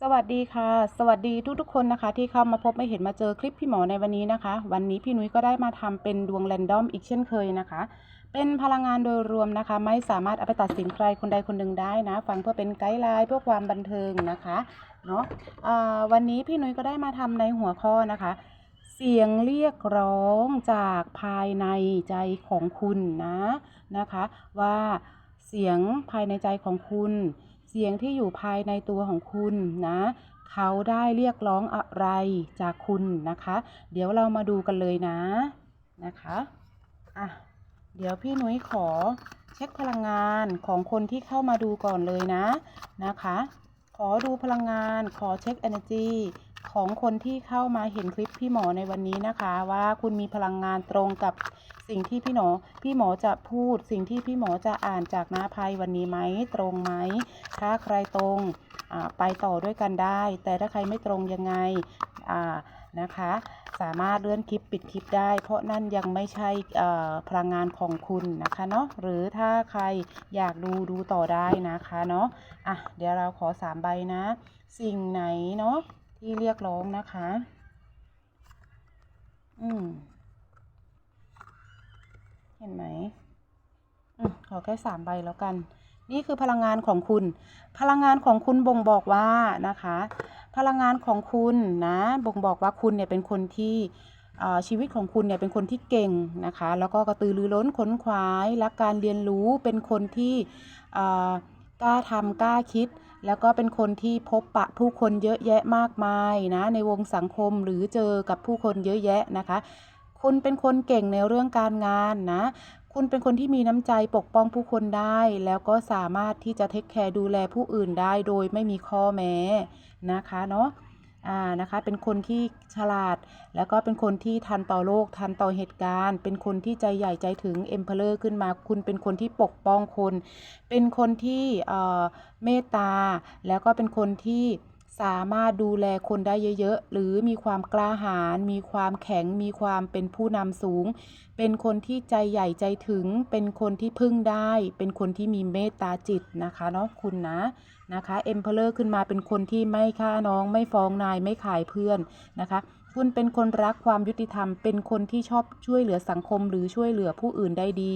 สวัสดีค่ะ สวัสดีทุกๆคนนะคะ ที่เข้ามาพบไม่เห็นมาเจอคลิปพี่หมอในวันนี้นะคะ วันนี้พี่นุ้ยก็ได้มาทำเป็นดวงแรนดอมอีกเช่นเคยนะคะ เป็นพลังงานโดยรวมนะคะ ไม่สามารถเอาไปตัดสินใครคนใดคนหนึ่งได้นะ ฟังเพื่อเป็นไกด์ไลน์เพื่อความบันเทิงนะคะเนาะวันนี้พี่นุ้ยก็ได้มาทำในหัวข้อนะคะ เสียงเรียกร้องจากภายในใจของคุณนะนะคะ ว่าเสียงภายในใจของคุณ เสียงที่อยู่ภายในตัวของคุณนะเขาได้เรียกร้องอะไรจากคุณนะคะ เดี๋ยวเรามาดูกันเลยนะนะคะอะเดี๋ยวพี่นุ้ยขอเช็คพลังงานของคนที่เข้ามาดูก่อนเลยนะนะคะ ขอดูพลังงานขอเช็ค energy ของคนที่เข้ามาเห็นคลิปพี่หมอในวันนี้นะคะ ว่าคุณมีพลังงานตรงกับสิ่งที่พี่หมอพี่หมอจะพูด สิ่งที่พี่หมอจะอ่านจากน้าไพ่วันนี้ไหมตรงไหมถ้าใครตรงไปต่อด้วยกันได้ แต่ถ้าใครไม่ตรงยังไงนะคะ สามารถเลื่อนคลิปปิดคลิปได้ เพราะนั่นยังไม่ใช่พลังงานของคุณนะคะเนาะหรือถ้าใครอยากดูดูต่อได้นะคะเนาะอะเดี๋ยวเราขอสามใบนะ สิ่งไหนเนาะ ที่เรียกร้องนะคะ อืม เห็นไหมอืมขอแค่สามใบแล้วกัน นี่คือพลังงานของคุณ พลังงานของคุณบ่งบอกว่านะคะ พลังงานของคุณนะบ่งบอกว่าคุณเนี่ยเป็นคนที่อ่อชีวิตของคุณเนี่ยเป็นคนที่เก่งนะคะ แล้วก็กระตือรือร้นขนขวายรักการเรียนรู้เป็นคนที่อ่อกล้าทำกล้าคิด แล้วก็เป็นคนที่พบปะผู้คนเยอะแยะมากมายนะในวงสังคมหรือเจอกับผู้คนเยอะแยะนะคะ คุณเป็นคนเก่งในเรื่องการงานนะคุณเป็นคนที่มีน้ำใจปกป้องผู้คนได้ แล้วก็สามารถที่จะเทคแคร์ดูแลผู้อื่นได้โดยไม่มีข้อแม้นะคะเนาะ นะคะเป็นคนที่ฉลาด แล้วก็เป็นคนที่ทันต่อโลกทันต่อเหตุการณ์ เป็นคนที่ใจใหญ่ใจถึงเอ็มเพลอร์ขึ้นมา คุณเป็นคนที่ปกป้องคน เป็นคนที่เอ่อเมตตาแล้วก็เป็นคนที่ สามารถดูแลคนได้เยอะๆ หรือมีความกล้าหาญ มีความแข็ง มีความเป็นผู้นำสูง เป็นคนที่ใจใหญ่ใจถึง เป็นคนที่พึ่งได้ เป็นคนที่มีเมตตาจิตนะคะเนาะคุณนะนะคะเอ็มเพลเลอร์ขึ้นมาเป็นคนที่ไม่ฆ่าน้อง ไม่ฟ้องนาย ไม่ขายเพื่อนนะคะ คุณเป็นคนรักความยุติธรรม เป็นคนที่ชอบช่วยเหลือสังคม หรือช่วยเหลือผู้อื่นได้ดี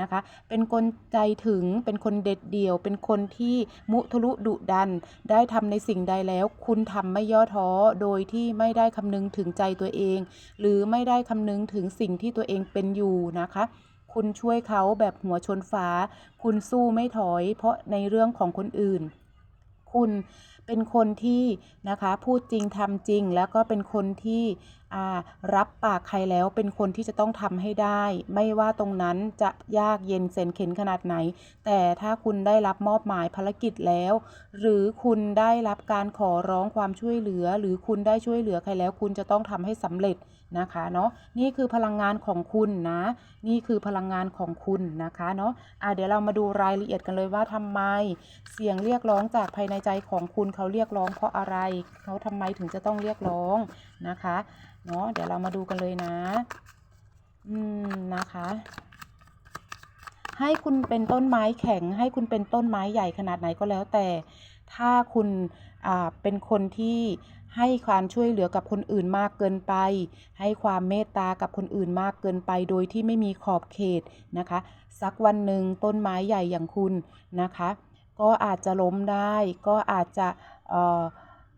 นะคะ เป็นคนใจถึง เป็นคนเด็ดเดี่ยว เป็นคนที่มุทะลุดุดัน ได้ทำในสิ่งใดแล้ว คุณทำไม่ย่อท้อ โดยที่ไม่ได้คำนึงถึงใจตัวเอง หรือไม่ได้คำนึงถึงสิ่งที่ตัวเองเป็นอยู่นะคะคุณช่วยเขาแบบหัวชนฟ้า คุณสู้ไม่ถอย เพราะในเรื่องของคนอื่น คุณ เป็นคนที่นะคะพูดจริงทำจริง แล้วก็เป็นคนที่ อารับปากใครแล้วเป็นคนที่จะต้องทำให้ได้ ไม่ว่าตรงนั้นจะยากเย็นเส้นเข็นขนาดไหน แต่ถ้าคุณได้รับมอบหมายภารกิจแล้ว หรือคุณได้รับการขอร้องความช่วยเหลือ หรือคุณได้ช่วยเหลือใครแล้ว คุณจะต้องทำให้สำเร็จนะคะเนาะนี่คือพลังงานของคุณนะ นี่คือพลังงานของคุณนะคะเนาะอะเดี๋ยวเรามาดูรายละเอียดกันเลยว่าทำไม เสียงเรียกร้องจากภายในใจของคุณเขาเรียกร้องเพราะอะไรเขาทำไมถึงจะต้องเรียกร้อง นะคะเนาะเดี๋ยวเรามาดูกันเลยนะ อืมนะคะ ให้คุณเป็นต้นไม้แข็ง ให้คุณเป็นต้นไม้ใหญ่ขนาดไหนก็แล้วแต่ ถ้าคุณอ่าเป็นคนที่ให้ความช่วยเหลือกับคนอื่นมากเกินไป ให้ความเมตตากับคนอื่นมากเกินไป โดยที่ไม่มีขอบเขตนะคะ สักวันหนึ่งต้นไม้ใหญ่อย่างคุณนะคะ ก็อาจจะล้มได้ ก็อาจจะเอ่อ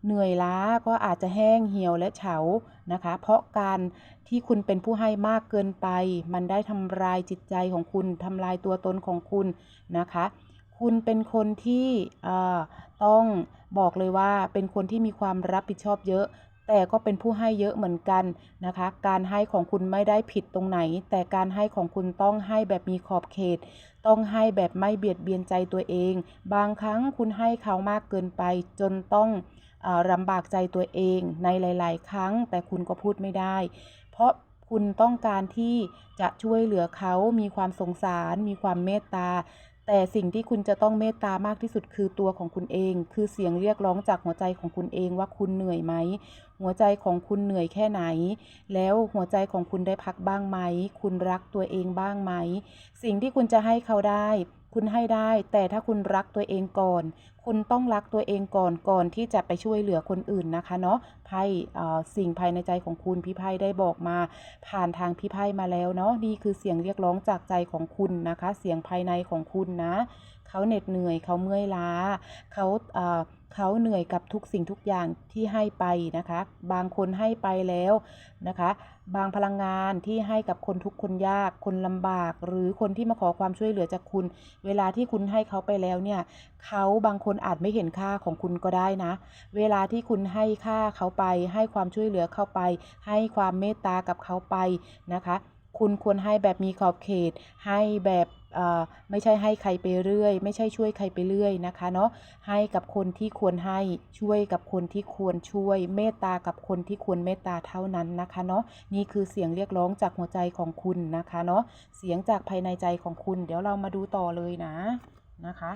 เหนื่อยล้าก็อาจจะแห้งเหี่ยวและเฉานะคะ เพราะการที่คุณเป็นผู้ให้มากเกินไป มันได้ทำลายจิตใจของคุณทำลายตัวตนของคุณนะคะ คุณเป็นคนที่ต้องบอกเลยว่าเป็นคนที่มีความรับผิดชอบเยอะ แต่ก็เป็นผู้ให้เยอะเหมือนกันนะคะ การให้ของคุณไม่ได้ผิดตรงไหน แต่การให้ของคุณต้องให้แบบมีขอบเขต ต้องให้แบบไม่เบียดเบียนใจตัวเอง บางครั้งคุณให้เขามากเกินไปจนต้อง ลำบากใจตัวเองในหลาย ๆ ครั้ง แต่คุณก็พูดไม่ได้ เพราะคุณต้องการที่จะช่วยเหลือเขา มีความสงสาร มีความเมตตา แต่สิ่งที่คุณจะต้องเมตตามากที่สุดคือตัวของคุณเอง คือเสียงเรียกร้องจากหัวใจของคุณเองว่าคุณเหนื่อยไหม หัวใจของคุณเหนื่อยแค่ไหน แล้วหัวใจของคุณได้พักบ้างไหม คุณรักตัวเองบ้างไหม สิ่งที่คุณจะให้เขาได้ คุณให้ได้ แต่ถ้าคุณรักตัวเองก่อน คุณต้องรักตัวเองก่อนก่อนที่จะไปช่วยเหลือคนอื่นนะคะเนาะไพ่เอ่อสิ่งภายในใจของคุณพี่ไพ่ได้บอกมา ผ่านทางพี่ไพ่มาแล้วเนาะนี่คือเสียงเรียกร้องจากใจของคุณนะคะ เสียงภายในของคุณนะ เขาเหน็ดเหนื่อย เขาเมื่อยล้า เขาเอ่อเขาเหนื่อยกับทุกสิ่งทุกอย่างที่ให้ไปนะคะ บางคนให้ไปแล้วนะคะ บางพลังงานที่ให้กับคนทุกคนยาก คนลำบาก หรือคนที่มาขอความช่วยเหลือจากคุณ เวลาที่คุณให้เขาไปแล้วเนี่ย เขาบางคนอาจไม่เห็นค่าของคุณก็ได้นะ เวลาที่คุณให้ค่าเขาไป ให้ความช่วยเหลือเข้าไป ให้ความเมตตากับเขาไปนะคะ คุณควรให้แบบมีขอบเขต ให้แบบ ไม่ใช่ให้ใครไปเรื่อย ไม่ใช่ช่วยใครไปเรื่อยนะคะเนาะให้กับคนที่ควรให้ช่วยกับคนที่ควรช่วย เมตตากับคนที่ควรเมตตาเท่านั้นนะคะเนาะนี่คือเสียงเรียกร้องจากหัวใจของคุณนะคะเนาะเสียงจากภายในใจของคุณ เดี๋ยวเรามาดูต่อเลยนะนะคะ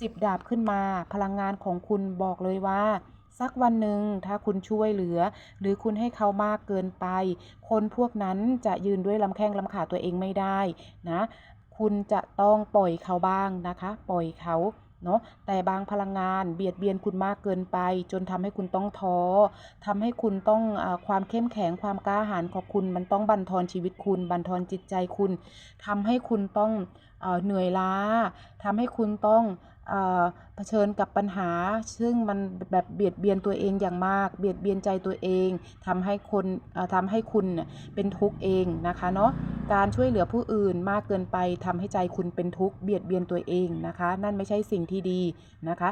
สิบดาบขึ้นมาพลังงานของคุณบอกเลยว่าสักวันหนึ่งถ้าคุณช่วยเหลือ หรือคุณให้เขามากเกินไป คนพวกนั้นจะยืนด้วยลำแข้งลำขาตัวเองไม่ได้นะ คุณจะต้องปล่อยเขาบ้างนะคะ ปล่อยเขาเนาะแต่บางพลังงานเบียดเบียนคุณมากเกินไป จนทำให้คุณต้องท้อทำให้คุณต้องอความเข้มแข็งความกล้าหาญของคุณมันต้องบั่นทอนชีวิตคุณ บั่นทอนจิตใจคุณทำให้คุณต้องเออเหนื่อยล้าทำให้คุณต้อง เผชิญกับปัญหา ซึ่งมันแบบเบียดเบียนตัวเองอย่างมาก เบียดเบียนใจตัวเองทำให้คนเอ่อทำให้คุณเนี่ยเป็นทุกข์เองนะคะเนาะการช่วยเหลือผู้อื่นมากเกินไปทำให้ใจคุณเป็นทุกข์เบียดเบียนตัวเองนะคะ นั่นไม่ใช่สิ่งที่ดีนะคะ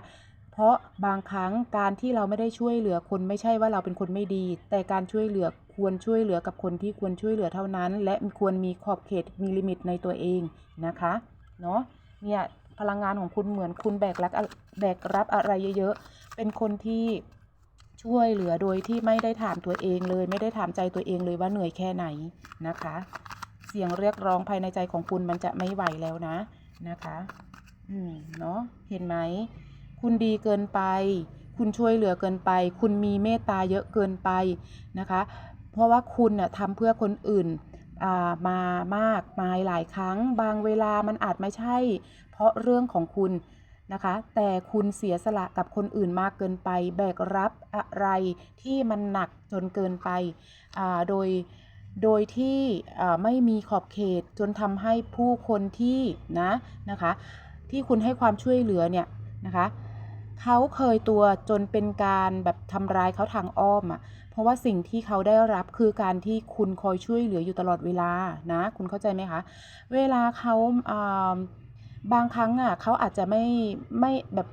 เพราะบางครั้งการที่เราไม่ได้ช่วยเหลือคนไม่ใช่ว่าเราเป็นคนไม่ดี แต่การช่วยเหลือควรช่วยเหลือกับคนที่ควรช่วยเหลือเท่านั้น และควรมีขอบเขตมีลิมิตในตัวเองนะคะเนาะเนี่ย พลังงานของคุณเหมือนคุณแบกรับแบกรับอะไรเยอะๆ เป็นคนที่ช่วยเหลือโดยที่ไม่ได้ถามตัวเองเลย ไม่ได้ถามใจตัวเองเลยว่าเหนื่อยแค่ไหนนะคะ เสียงเรียกร้องภายในใจของคุณมันจะไม่ไหวแล้วนะนะคะ อืมเนาะเห็นไหมคุณดีเกินไป คุณช่วยเหลือเกินไป คุณมีเมตตาเยอะเกินไปนะคะ เพราะว่าคุณน่ะทำเพื่อคนอื่นามามากมายหลายครั้ง บางเวลามันอาจไม่ใช่าะเรื่องของคุณนะคะ แต่คุณเสียสละกับคนอื่นมากเกินไป แบกรับอะไรที่มันหนักจนเกินไปโดยโดยที่ไม่มีขอบเขตจนทำให้ผู้คนที่นะนะคะ ที่คุณให้ความช่วยเหลือเนี่ยนะคะเขาเคยตัวจนเป็นการแบบทำร้ายเขาทางอ้อมอะ่ะ เพราะว่าสิ่งที่เขาได้รับคือการที่คุณคอยช่วยเหลืออยู่ตลอดเวลานะ คุณเข้าใจไหมคะ เวลาเขาอ่า บางครั้งอะเขาอาจจะไม่ไม่แบบ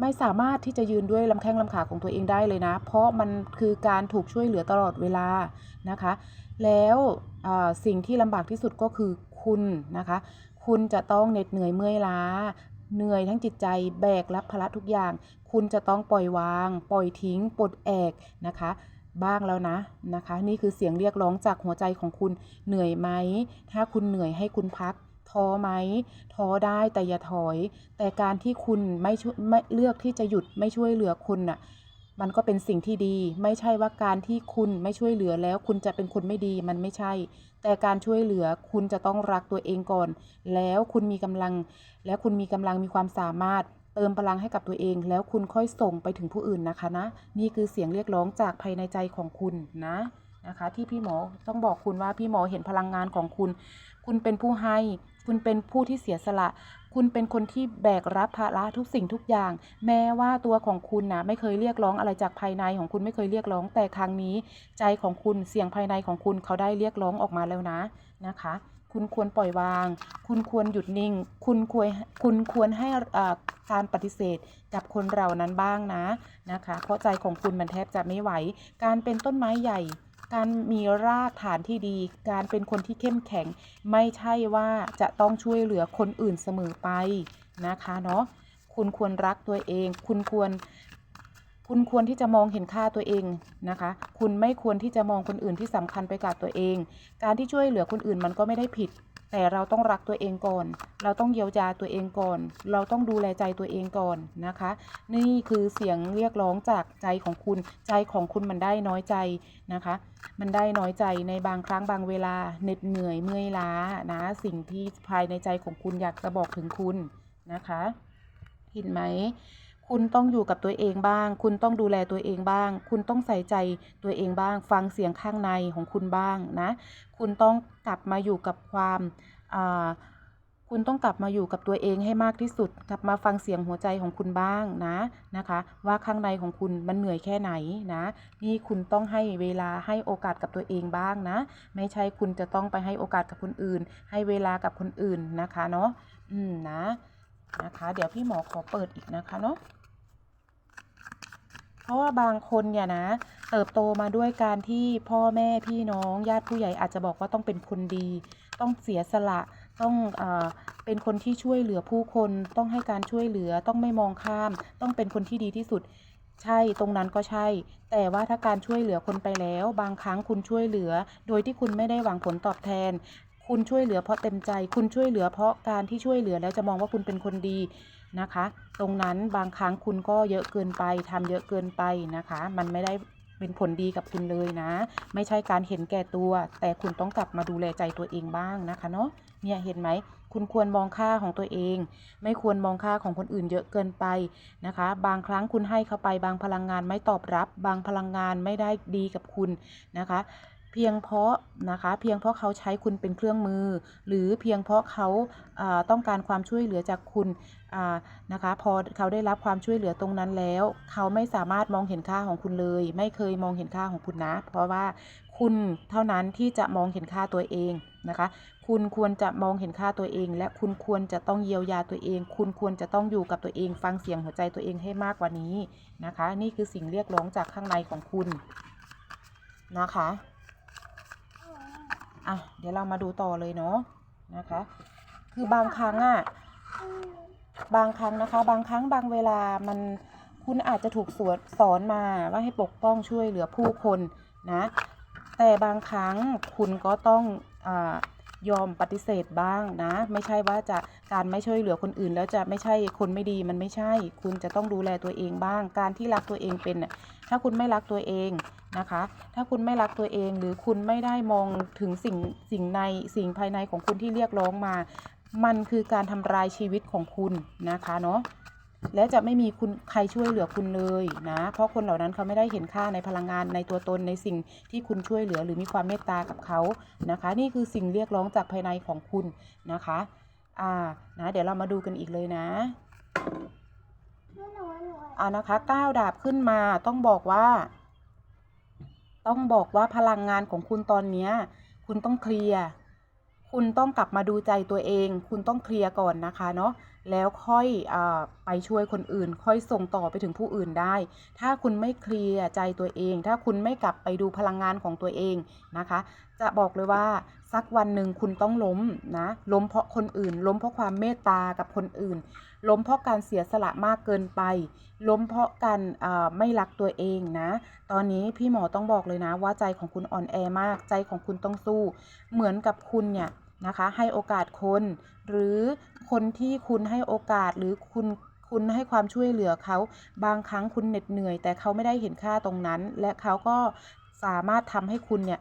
ไม่สามารถที่จะยืนด้วยลำแข้งลำขาของตัวเองได้เลยนะ เพราะมันคือการถูกช่วยเหลือตลอดเวลานะคะ แล้วสิ่งที่ลำบากที่สุดก็คือคุณนะคะ คุณจะต้องเหน็ดเหนื่อยเมื่อยล้า เหนื่อยทั้งจิตใจแบกรับภาระทุกอย่าง คุณจะต้องปล่อยวาง ปล่อยทิ้งปลดแอกนะคะบ้างแล้วนะนะคะ นี่คือเสียงเรียกร้องจากหัวใจของคุณเหนื่อยไหม ถ้าคุณเหนื่อยให้คุณพัก ท้อไหมท้อได้แต่อย่าถอย แต่การที่คุณไม่ช่วยไม่เลือกที่จะหยุดไม่ช่วยเหลือคุณน่ะมันก็เป็นสิ่งที่ดี ไม่ใช่ว่าการที่คุณไม่ช่วยเหลือแล้วคุณจะเป็นคนไม่ดีมันไม่ใช่ แต่การช่วยเหลือคุณจะต้องรักตัวเองก่อน แล้วคุณมีกำลัง แล้วคุณมีกำลังมีความสามารถ เติมพลังให้กับตัวเอง แล้วคุณค่อยส่งไปถึงผู้อื่นนะคะนะ นี่คือเสียงเรียกร้องจากภายในใจของคุณนะ นะคะ ที่พี่หมอต้องบอกคุณว่าพี่หมอเห็นพลังงานของคุณ คุณเป็นผู้ให้ คุณเป็นผู้ที่เสียสละ คุณเป็นคนที่แบกรับภาระทุกสิ่งทุกอย่าง แม้ว่าตัวของคุณนะไม่เคยเรียกร้องอะไรจากภายในของคุณไม่เคยเรียกร้องแต่ครั้งนี้ ใจของคุณเสียงภายในของคุณเขาได้เรียกร้องออกมาแล้วนะนะคะคุณควรปล่อยวาง คุณควรหยุดนิ่ง คุณควร คุณควรให้การปฏิเสธกับคนเรานั้นบ้างนะนะคะ เพราะใจของคุณมันแทบจะไม่ไหว การเป็นต้นไม้ใหญ่ การมีรากฐานที่ดี การเป็นคนที่เข้มแข็ง ไม่ใช่ว่าจะต้องช่วยเหลือคนอื่นเสมอไปนะคะเนาะคุณควรรักตัวเอง คุณควร คุณควรที่จะมองเห็นค่าตัวเองนะคะ คุณไม่ควรที่จะมองคนอื่นที่สำคัญไปกับตัวเอง การที่ช่วยเหลือคนอื่นมันก็ไม่ได้ผิด แต่เราต้องรักตัวเองก่อน เราต้องเยียวยาตัวเองก่อน เราต้องดูแลใจตัวเองก่อนนะคะ นี่คือเสียงเรียกร้องจากใจของคุณ ใจของคุณมันได้น้อยใจนะคะ มันได้น้อยใจในบางครั้งบางเวลาเหน็ดเหนื่อยเมื่อยล้านะ สิ่งที่ภายในใจของคุณอยากจะบอกถึงคุณนะคะ เห็นไหม คุณต้องอยู่กับตัวเองบ้าง คุณต้องดูแลตัวเองบ้าง คุณต้องใส่ใจตัวเองบ้าง ฟังเสียงข้างในของคุณบ้างนะ คุณต้องกลับมาอยู่กับความคุณต้องกลับมาอยู่กับตัวเองให้มากที่สุด กลับมาฟังเสียงหัวใจของคุณบ้างนะนะคะ ว่าข้างในของคุณมันเหนื่อยแค่ไหนนะ นี่คุณต้องให้เวลาให้โอกาสกับตัวเองบ้างนะ ไม่ใช่คุณจะต้องไปให้โอกาสกับคนอื่น ให้เวลากับคนอื่นนะคะเนาะอืมนะนะคะ เดี๋ยวพี่หมอขอเปิดอีกนะคะเนาะ เพราะว่าบางคนเนี่ยนะ เติบโตมาด้วยการที่พ่อแม่พี่น้องญาติผู้ใหญ่อาจจะบอกว่าต้องเป็นคนดี ต้องเสียสละต้องเออเป็นคนที่ช่วยเหลือผู้คน ต้องให้การช่วยเหลือต้องไม่มองข้าม ต้องเป็นคนที่ดีที่สุด ใช่ตรงนั้นก็ใช่ แต่ว่าถ้าการช่วยเหลือคนไปแล้ว บางครั้งคุณช่วยเหลือ โดยที่คุณไม่ได้หวังผลตอบแทน คุณช่วยเหลือเพราะเต็มใจ คุณช่วยเหลือเพราะการที่ช่วยเหลือแล้วจะมองว่าคุณเป็นคนดี นะคะ ตรงนั้นบางครั้งคุณก็เยอะเกินไปทำเยอะเกินไปนะคะ มันไม่ได้เป็นผลดีกับคุณเลยนะ ไม่ใช่การเห็นแก่ตัว แต่คุณต้องกลับมาดูแลใจตัวเองบ้างนะคะเนาะเนี่ยเห็นไหมคุณควรมองค่าของตัวเอง ไม่ควรมองค่าของคนอื่นเยอะเกินไปนะคะ บางครั้งคุณให้เข้าไปบางพลังงานไม่ตอบรับ บางพลังงานไม่ได้ดีกับคุณนะคะ เพียงเพราะนะคะ เพียงเพราะเขาใช้คุณเป็นเครื่องมือ หรือเพียงเพราะเขาต้องการความช่วยเหลือจากคุณนะคะ พอเขาได้รับความช่วยเหลือตรงนั้นแล้ว เขาไม่สามารถมองเห็นค่าของคุณเลย ไม่เคยมองเห็นค่าของคุณนะ เพราะว่าคุณเท่านั้นที่จะมองเห็นค่าตัวเองนะคะ คุณควรจะมองเห็นค่าตัวเอง และคุณควรจะต้องเยียวยาตัวเอง คุณควรจะต้องอยู่กับตัวเอง ฟังเสียงหัวใจตัวเองให้มากกว่านี้นะคะ นี่คือสิ่งเรียกร้องจากข้างในของคุณนะคะ อะเดี๋ยวเรามาดูต่อเลยเนาะนะคะ คือบางครั้งอะบางครั้งนะคะ บางครั้งบางเวลามันคุณอาจจะถูกสวนสอนมาว่าให้ปกป้องช่วยเหลือผู้คนนะ แต่บางครั้งคุณก็ต้องอยอมปฏิเสธบ้างนะ ไม่ใช่ว่าจะการไม่ช่วยเหลือคนอื่น แล้วจะไม่ใช่คนไม่ดีมันไม่ใช่ คุณจะต้องดูแลตัวเองบ้าง การที่รักตัวเองเป็นถ้าคุณไม่รักตัวเอง นะคะ ถ้าคุณไม่รักตัวเองหรือคุณไม่ได้มองถึงสิ่งสิ่งในสิ่งภายในของคุณที่เรียกร้องมา มันคือการทำลายชีวิตของคุณนะคะเนาะและจะไม่มีคุณใครช่วยเหลือคุณเลยนะ เพราะคนเหล่านั้นเขาไม่ได้เห็นค่าในพลังงานในตัวตนในสิ่งที่คุณช่วยเหลือหรือมีความเมตตากับเขานะคะ นี่คือสิ่งเรียกร้องจากภายในของคุณนะคะอ่านะเดี๋ยวเรามาดูกันอีกเลยนะอ่านะคะก้าวดาบขึ้นมาต้องบอกว่า ต้องบอกว่าพลังงานของคุณตอนเนี้ยคุณต้องเคลียร์ คุณต้องกลับมาดูใจตัวเอง คุณต้องเคลียร์ก่อนนะคะเนาะ แล้วค่อยอไปช่วยคนอื่น ค่อยส่งต่อไปถึงผู้อื่นได้ ถ้าคุณไม่เคลียร์ใจตัวเอง ถ้าคุณไม่กลับไปดูพลังงานของตัวเองนะคะ จะบอกเลยว่าสักวันหนึ่งคุณต้องล้มนะล้มเพราะคนอื่น ล้มเพราะความเมตตากับคนอื่น ล้มเพราะการเสียสละมากเกินไป ล้มเพราะการไม่รักตัวเองนะ ตอนนี้พี่หมอต้องบอกเลยนะว่าใจของคุณอ่อนแอมากใจของคุณต้องสู้ เหมือนกับคุณเนี่ย นะคะ ให้โอกาสคน หรือคนที่คุณให้โอกาสหรือคุณคุณให้ความช่วยเหลือเขาบางครั้งคุณเหน็ดเหนื่อย แต่เขาไม่ได้เห็นค่าตรงนั้น และเขาก็สามารถทำให้คุณเนี่ย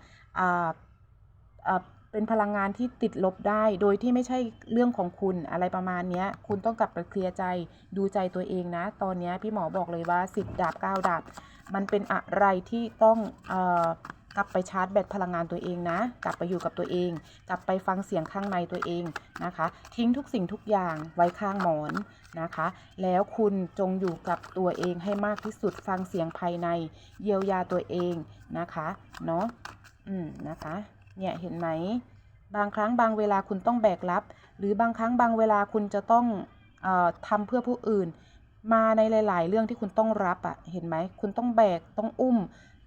เป็นพลังงานที่ติดลบได้ โดยที่ไม่ใช่เรื่องของคุณอะไรประมาณนี้คุณต้องกลับไปเคลียร์ใจดูใจตัวเองนะ ตอนนี้พี่หมอบอกเลยว่าสิบดาบเก้าดาบ มันเป็นอะไรที่ต้องอ กลับไปชาร์จแบตพลังงานตัวเองนะ กลับไปอยู่กับตัวเอง กลับไปฟังเสียงข้างในตัวเองนะคะ ทิ้งทุกสิ่งทุกอย่างไว้ข้างหมอนนะคะ แล้วคุณจงอยู่กับตัวเองให้มากที่สุดฟังเสียงภายใน เยียวยาตัวเองนะคะเนาะอืมนะคะเนี่ยเห็นไหมบางครั้งบางเวลาคุณต้องแบกรับ หรือบางครั้งบางเวลาคุณจะต้องออทำเพื่อผู้อื่น มาในหลาย ๆ เรื่องที่คุณต้องรับอะ่ะเห็นไหมคุณต้องแบกต้องอุ้ม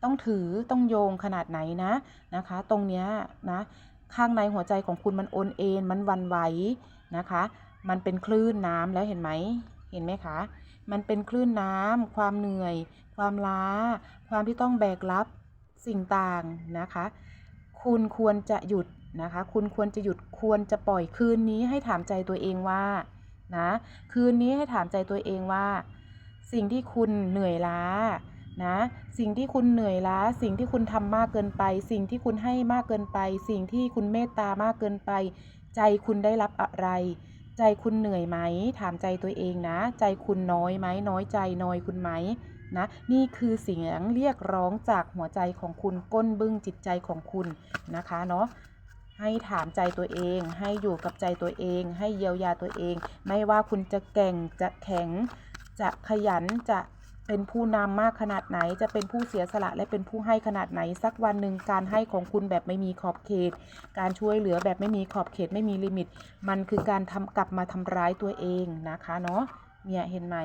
ต้องถือต้องโยงขนาดไหนนะนะคะ ตรงเนี้ยนะข้างในหัวใจของคุณมันโอนเอ็นมันวันไหวนะคะ มันเป็นคลื่นน้ำแล้วเห็นไหมเห็นไหมคะ มันเป็นคลื่นน้ำความเหนื่อย ความล้า ความที่ต้องแบกรับสิ่งต่างนะคะ คุณควรจะหยุดนะคะ คุณควรจะหยุดควรจะปล่อยคืนนี้ให้ถามใจตัวเองว่านะคืนนี้ให้ถามใจตัวเองว่า สิ่งที่คุณเหนื่อยล้า นะ สิ่งที่คุณเหนื่อยล้า สิ่งที่คุณทำมากเกินไป สิ่งที่คุณให้มากเกินไป สิ่งที่คุณเมตตามากเกินไป ใจคุณได้รับอะไร ใจคุณเหนื่อยไหม ถามใจตัวเองนะ ใจคุณน้อยไหม น้อยใจน้อยคุณไหมนะนี่คือเสียงเรียกร้องจากหัวใจของคุณก้นบึ้งจิตใจของคุณนะคะเนาะให้ถามใจตัวเอง ให้อยู่กับใจตัวเอง ให้เยียวยาตัวเอง ไม่ว่าคุณจะแก่งจะแข็ง จะขยันจะ เป็นผู้นำมากขนาดไหน จะเป็นผู้เสียสละและเป็นผู้ให้ขนาดไหน สักวันหนึ่งการให้ของคุณแบบไม่มีขอบเขต การช่วยเหลือแบบไม่มีขอบเขตไม่มีลิมิต มันคือการทำกลับมาทำร้ายตัวเองนะคะเนาะเนี่ยเห็นไหม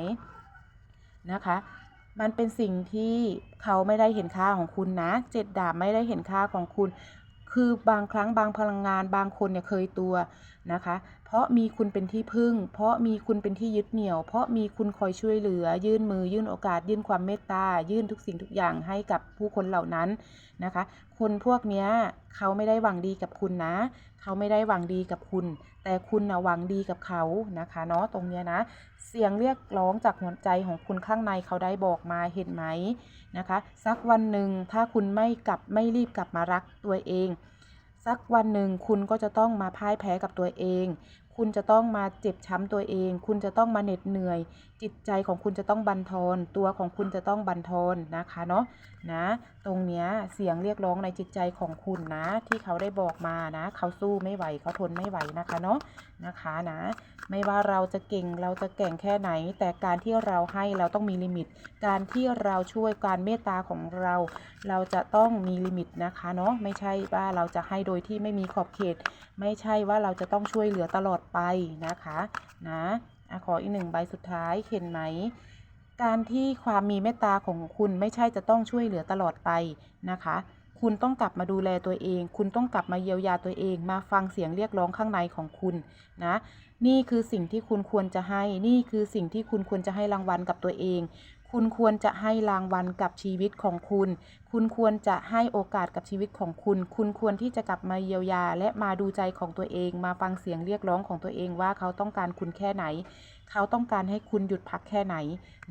นะคะมันเป็นสิ่งที่เขาไม่ได้เห็นค่าของคุณนะ เจ็ดดาบไม่ได้เห็นค่าของคุณ คือบางครั้งบางพลังงานบางคนเนี่ยเคยตัวนะคะ เพราะมีคุณเป็นที่พึ่ง เพราะมีคุณเป็นที่ยึดเหนี่ยว เพราะมีคุณคอยช่วยเหลือ ยื่นมือ ยื่นโอกาส ยื่นความเมตตา ยื่นทุกสิ่งทุกอย่างให้กับผู้คนเหล่านั้นนะคะ คนพวกนี้เขาไม่ได้หวังดีกับคุณนะ เขาไม่ได้หวังดีกับคุณ แต่คุณนะหวังดีกับเขานะคะเนาะตรงเนี้ยนะ เสียงเรียกร้องจากหัวใจของคุณข้างในเขาได้บอกมาเห็นไหมนะคะ สักวันหนึ่งถ้าคุณไม่กลับไม่รีบกลับมารักตัวเอง สักวันหนึ่งคุณก็จะต้องมาพ่ายแพ้กับตัวเองคุณจะต้องมาเจ็บช้ำตัวเอง คุณจะต้องมาเหน็ดเหนื่อย จิตใจของคุณจะต้องบันทอนตัวของคุณจะต้องบันทอนนะคะเนาะนะ ตรงเนี้ยเสียงเรียกร้องในจิตใจของคุณนะ ที่เขาได้บอกมานะ เขาสู้ไม่ไหวเขาทนไม่ไหวนะคะเนาะนะคะนะ ไม่ว่าเราจะเก่งเราจะแก่งแค่ไหน แต่การที่เราให้เราต้องมีลิมิต การที่เราช่วยการเมตตาของเรา เราจะต้องมีลิมิตนะคะเนาะไม่ใช่ว่าเราจะให้โดยที่ไม่มีขอบเขต ไม่ใช่ว่าเราจะต้องช่วยเหลือตลอดไปนะคะนะอะขออีกหนึ่งใบสุดท้ายเห็นไหม การที่ความมีเมตตาของคุณไม่ใช่จะต้องช่วยเหลือตลอดไปนะคะ คุณต้องกลับมาดูแลตัวเอง คุณต้องกลับมาเยียวยาตัวเอง มาฟังเสียงเรียกร้องข้างในของคุณนะ นี่คือสิ่งที่คุณควรจะให้ นี่คือสิ่งที่คุณควรจะให้รางวัลกับตัวเอง คุณควรจะให้รางวัลกับชีวิตของคุณ คุณควรจะให้โอกาสกับชีวิตของคุณ คุณควรที่จะกลับมาเยียวยา และมาดูใจของตัวเอง มาฟังเสียงเรียกร้องของตัวเองว่าเขาต้องการคุณแค่ไหน เขาต้องการให้คุณหยุดพักแค่ไหน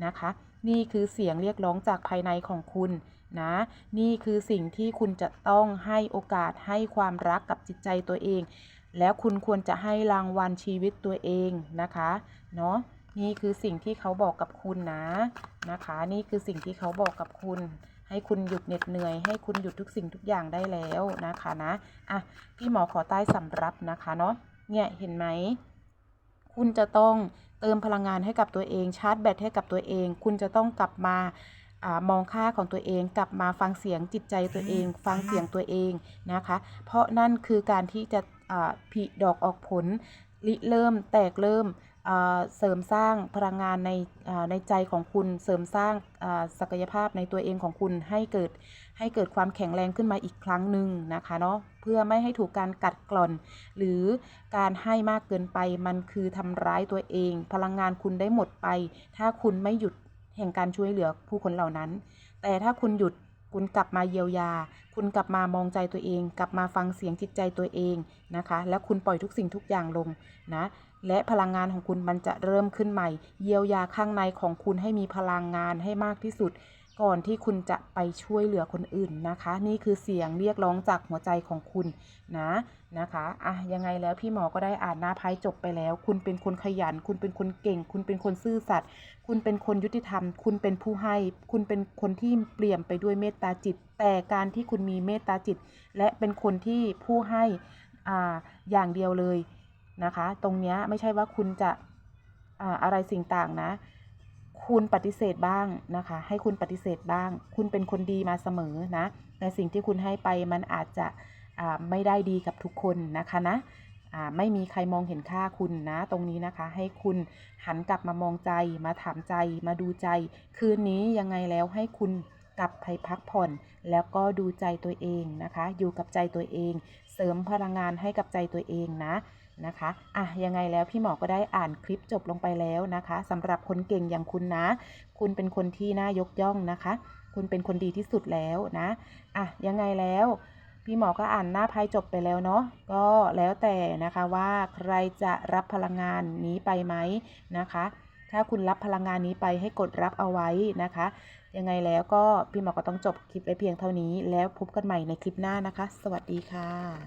นะคะ นี่คือเสียงเรียกร้องจากภายในของคุณนะ นี่คือสิ่งที่คุณจะต้องให้โอกาสให้ความรักกับจิตใจตัวเอง แล้วคุณควรจะให้รางวัลชีวิตตัวเองนะคะ เนาะ นี่คือสิ่งที่เขาบอกกับคุณนะนะคะ นี่คือสิ่งที่เขาบอกกับคุณ ให้คุณหยุดเหน็ดเหนื่อย ให้คุณหยุดทุกสิ่งทุกอย่างได้แล้วนะคะนะอะพี่หมอขอใต้สำรับนะคะเนาะเนี่ยเห็นไหมคุณจะต้องเติมพลังงานให้กับตัวเอง ชาร์จแบตให้กับตัวเอง คุณจะต้องกลับมาอมองค่าของตัวเองกลับมาฟังเสียงจิตใจตัวเอง ฟังเสียงตัวเองนะคะ เพราะนั่นคือการที่จะผลิดอกออกผลริเริ่มแตกเริ่ม เสริมสร้างพลังงานในในใจของคุณเสริมสร้างศักยภาพในตัวเองของคุณให้เกิดให้เกิดความแข็งแรงขึ้นมาอีกครั้งหนึ่งนะคะเนาะเพื่อไม่ให้ถูกการกัดกร่อน หรือการให้มากเกินไปมันคือทำร้ายตัวเอง พลังงานคุณได้หมดไป ถ้าคุณไม่หยุดแห่งการช่วยเหลือผู้คนเหล่านั้น แต่ถ้าคุณหยุดคุณกลับมาเยียวยา คุณกลับมามองใจตัวเอง กลับมาฟังเสียงจิตใจตัวเองนะคะ แล้วคุณปล่อยทุกสิ่งทุกอย่างลงนะ และพลังงานของคุณมันจะเริ่มขึ้นใหม่ เยียวยาข้างในของคุณให้มีพลังงานให้มากที่สุด ก่อนที่คุณจะไปช่วยเหลือคนอื่นนะคะ นี่คือเสียงเรียกร้องจากหัวใจของคุณนะนะคะอะยังไงแล้วพี่หมอก็ได้อ่านหน้าไพ่จบไปแล้ว คุณเป็นคนขยัน คุณเป็นคนเก่ง คุณเป็นคนซื่อสัตย์คุณเป็นคนยุติธรรม คุณเป็นผู้ให้ คุณเป็นคนที่เปลี่ยมไปด้วยเมตตาจิต แต่การที่คุณมีเมตตาจิต และเป็นคนที่ผู้ให้อ่าอย่างเดียวเลย นะคะ ตรงนี้ไม่ใช่ว่าคุณจะอ่าอะไรสิ่งต่างนะ คุณปฏิเสธบ้างนะคะ ให้คุณปฏิเสธบ้าง คุณเป็นคนดีมาเสมอนะแต่สิ่งที่คุณให้ไปมันอาจจะไม่ได้ดีกับทุกคนนะคะนะไม่มีใครมองเห็นค่าคุณนะ ตรงนี้นะคะ ให้คุณหันกลับมามองใจ มาถามใจ มาดูใจ คืนนี้ยังไงแล้วให้คุณกลับไปพักผ่อน แล้วก็ดูใจตัวเองนะคะ อยู่กับใจตัวเอง เสริมพลังงานให้กับใจตัวเองนะ นะคะอะยังไงแล้วพี่หมอก็ได้อ่านคลิปจบลงไปแล้วนะคะสำหรับคนเก่งอย่างคุณนะ คุณเป็นคนที่น่ายกย่องนะคะ คุณเป็นคนดีที่สุดแล้วนะอะยังไงแล้วพี่หมอก็อ่านหน้าไพ่จบไปแล้วเนาะก็แล้วแต่นะคะว่าใครจะรับพลังงานนี้ไปไหมนะคะ ถ้าคุณรับพลังงานนี้ไปให้กดรับเอาไว้นะคะ ยังไงแล้วก็พี่หมอก็ต้องจบคลิปไว้เพียงเท่านี้ แล้วพบกันใหม่ในคลิปหน้านะคะ สวัสดีค่ะ